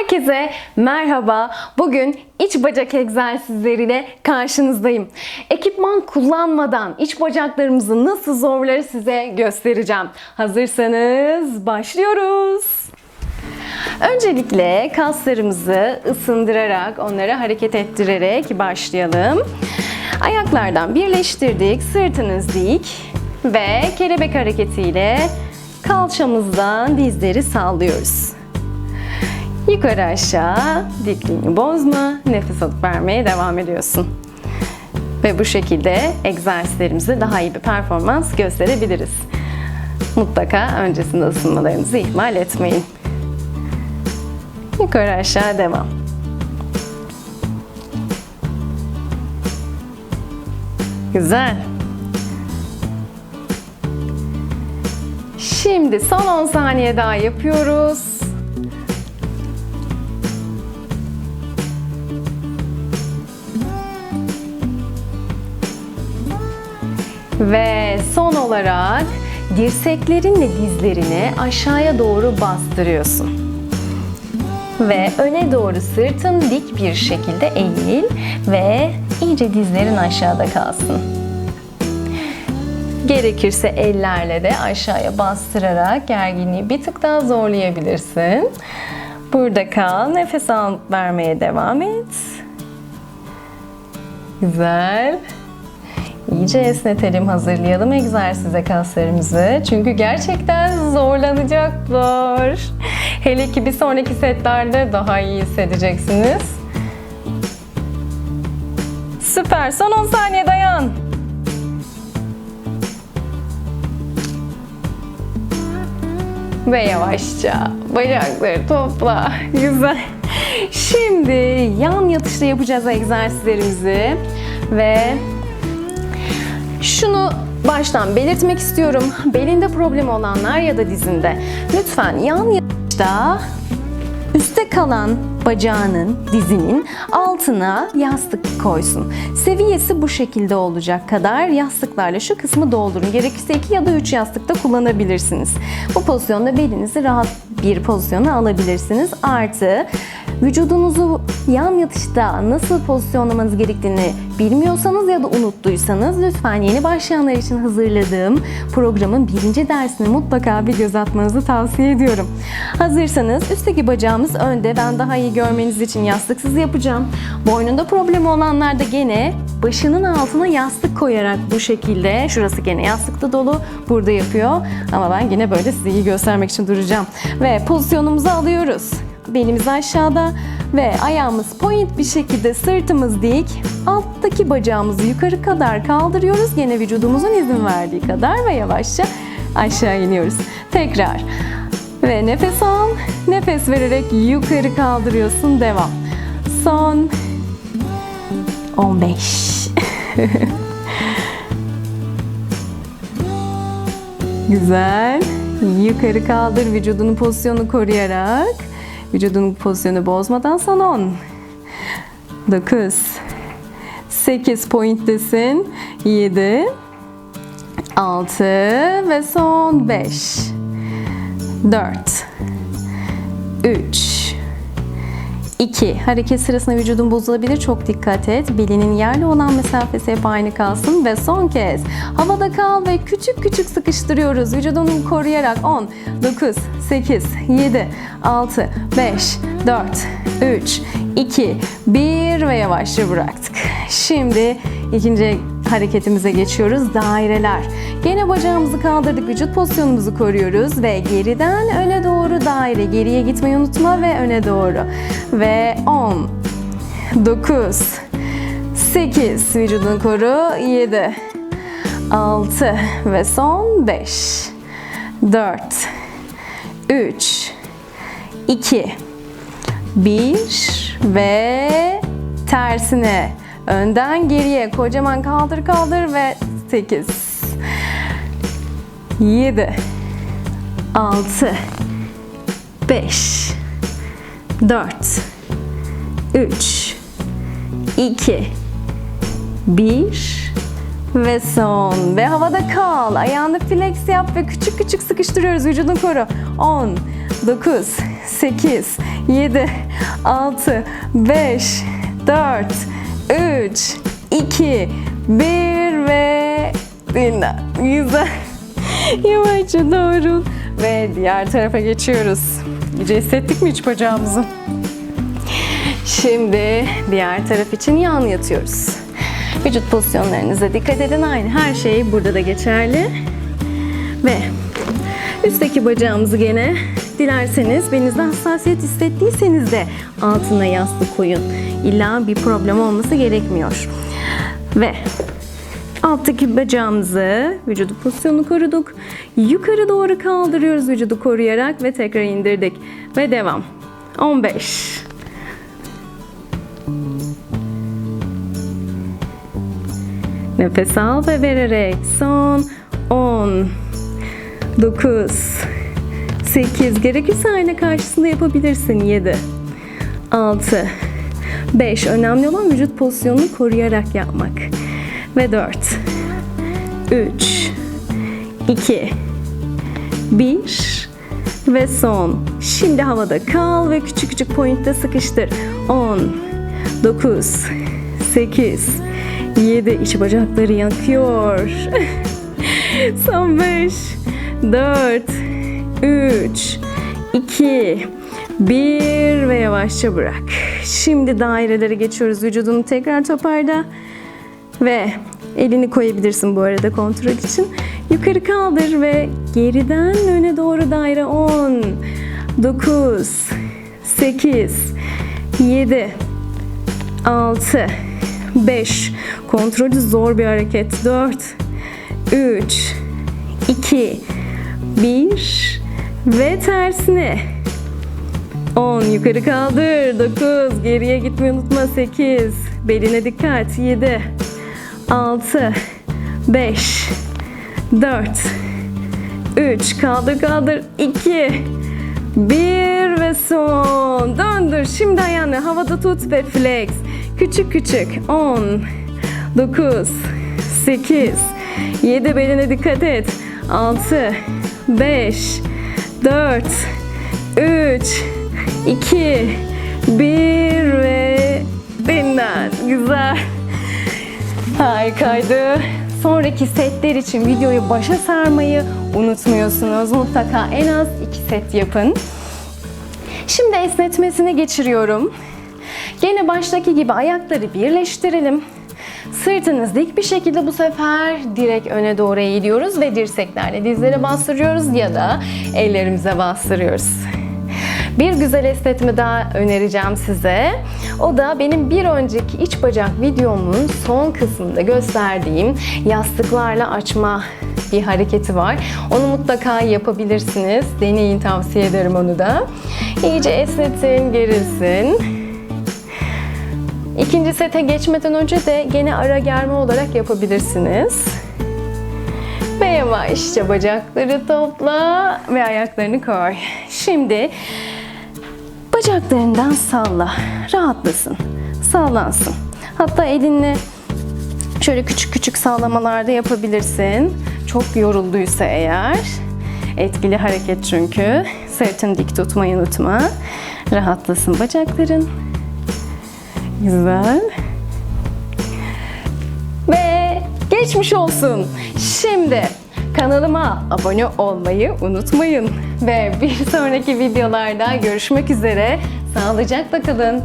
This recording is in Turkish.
Herkese merhaba. Bugün iç bacak egzersizleriyle karşınızdayım. Ekipman kullanmadan iç bacaklarımızı nasıl zorları size göstereceğim. Hazırsanız başlıyoruz. Öncelikle kaslarımızı ısındırarak, onları hareket ettirerek başlayalım. Ayaklardan birleştirdik, sırtınız dik ve kelebek hareketiyle kalçamızdan dizleri sallıyoruz. Yukarı aşağı dikliğini bozma, nefes alıp vermeye devam ediyorsun. Ve bu şekilde egzersizlerimizi daha iyi bir performans gösterebiliriz. Mutlaka öncesinde ısınmalarınızı ihmal etmeyin. Yukarı aşağı devam. Güzel. Şimdi son 10 saniye daha yapıyoruz. Ve son olarak dirseklerinle dizlerini aşağıya doğru bastırıyorsun. Ve öne doğru sırtın dik bir şekilde eğil ve iyice dizlerin aşağıda kalsın. Gerekirse ellerle de aşağıya bastırarak gerginliği bir tık daha zorlayabilirsin. Burada kal. Nefes alıp vermeye devam et. Güzel. İyice esnetelim, hazırlayalım egzersize kaslarımızı. Çünkü gerçekten zorlanacaklar. Hele ki bir sonraki setlerde daha iyi hissedeceksiniz. Süper. Son 10 saniye dayan. Ve yavaşça bacakları topla. Güzel. Şimdi yan yatışta yapacağız egzersizlerimizi. Ve şunu baştan belirtmek istiyorum. Belinde problemi olanlar ya da dizinde lütfen yan yatışta üstte kalan bacağının, dizinin altına yastık koysun. Seviyesi bu şekilde olacak kadar yastıklarla şu kısmı doldurun. Gerekirse 2 ya da 3 yastık da kullanabilirsiniz. Bu pozisyonda belinizi rahat bir pozisyona alabilirsiniz. Artı vücudunuzu yan yatışta nasıl pozisyonlamanız gerektiğini bilmiyorsanız ya da unuttuysanız lütfen yeni başlayanlar için hazırladığım programın birinci dersini mutlaka bir göz atmanızı tavsiye ediyorum. Hazırsanız üstteki bacağımız önde. Ben daha iyi görmeniz için yastıksız yapacağım. Boynunda problemi olanlar da gene başının altına yastık koyarak bu şekilde, şurası gene yastıkta dolu, burada yapıyor. Ama ben yine böyle size iyi göstermek için duracağım. Ve pozisyonumuzu alıyoruz. Belimiz aşağıda ve ayağımız point bir şekilde sırtımız dik. Alttaki bacağımızı yukarı kadar kaldırıyoruz. Gene vücudumuzun izin verdiği kadar ve yavaşça aşağı iniyoruz. Tekrar. Ve nefes al. Nefes vererek yukarı kaldırıyorsun. Devam. Son 15. Güzel. Yukarı kaldır vücudunun pozisyonunu koruyarak. Vücudunun pozisyonu bozmadan son 10. 9. 8 pointtesin. 7. 6 ve son 5. 4. 3. 2. Hareket sırasında vücudun bozulabilir. Çok dikkat et. Belinin yerle olan mesafesi hep aynı kalsın. Ve son kez havada kal ve küçük küçük sıkıştırıyoruz. Vücudunu koruyarak 10, 9, 8, 7, 6, 5, 4, 3, 2, 1 ve yavaşça bıraktık. Şimdi ikinci hareketimize geçiyoruz. Daireler. Gene bacağımızı kaldırdık. Vücut pozisyonumuzu koruyoruz ve geriden öne doğru daire. Geriye gitmeyi unutma ve öne doğru. Ve 10 9 8 vücudunu koru. 7 6 ve son 5 4 3 2 1 ve tersine önden geriye kocaman kaldır kaldır ve 8 7 6 5 4 3 2 1 ve son. Ve havada kal. Ayağını flex yap ve küçük küçük sıkıştırıyoruz. Vücudunu koru. 10 9 8, 7, 6, 5, 4, 3, 2, 1 ve dinle. Güzel. Yavaşça doğrul ve diğer tarafa geçiyoruz. İyice hissettik mi hiç bacağımızı? Şimdi diğer taraf için yan yatıyoruz. Vücut pozisyonlarınıza dikkat edin. Aynı her şey burada da geçerli. Ve üstteki bacağımızı gene dilerseniz belinizde hassasiyet hissettiyseniz de altına yastık koyun. İlla bir problem olması gerekmiyor. Ve alttaki bacağımızı vücudu pozisyonu koruduk. Yukarı doğru kaldırıyoruz vücudu koruyarak ve tekrar indirdik. Ve devam. 15 Nefes al ve vererek son 10 9 8 gerekirse ayna karşısında yapabilirsin. 7 6 5 önemli olan vücut pozisyonunu koruyarak yapmak. Ve 4 3 2 1 ve son. Şimdi havada kal ve küçük küçük pointte sıkıştır. 10 9 8 7 iç bacakları yakıyor. Son 5 4 3 2 1 ve yavaşça bırak. Şimdi daireleri geçiyoruz. Vücudunu tekrar toparla. Ve elini koyabilirsin bu arada kontrol için. Yukarı kaldır ve geriden öne doğru daire 10 9 8 7 6 5 Kontrolü zor bir hareket. 4 3 2 1 ve tersine. 10 yukarı kaldır. 9 geriye gitmeyi unutma. 8 beline dikkat. 7 6 5 4 3 kaldır kaldır. 2 1 ve son. Döndür. Şimdi ayağını havada tut ve flex. Küçük küçük. 10 9 8 7 beline dikkat et. 6 5 4 3 2 1 ve dinlen güzel Harikaydı. Sonraki setler için videoyu başa sarmayı unutmuyorsunuz. Mutlaka en az iki set yapın. Şimdi esnetmesine geçiriyorum. Gene baştaki gibi ayakları birleştirelim. Sırtınız dik bir şekilde bu sefer direkt öne doğru eğiliyoruz ve dirseklerle dizlere bastırıyoruz ya da ellerimize bastırıyoruz. Bir güzel esnetme daha önereceğim size. O da benim bir önceki iç bacak videomun son kısmında gösterdiğim yastıklarla açma bir hareketi var. Onu mutlaka yapabilirsiniz. Deneyin tavsiye ederim onu da. İyice esnetin, gerilsin. İkinci sete geçmeden önce de gene ara germe olarak yapabilirsiniz. Ve yavaşça bacakları topla ve ayaklarını koy. Şimdi bacaklarından salla. Rahatlasın. Sallansın. Hatta elinle şöyle küçük küçük sallamalarda yapabilirsin. Çok yorulduysa eğer. Etkili hareket çünkü. Sırtını dik tutmayı unutma. Rahatlasın bacakların. Güzel. Ve geçmiş olsun. Şimdi kanalıma abone olmayı unutmayın. Ve bir sonraki videolarda görüşmek üzere. Sağlıcakla kalın.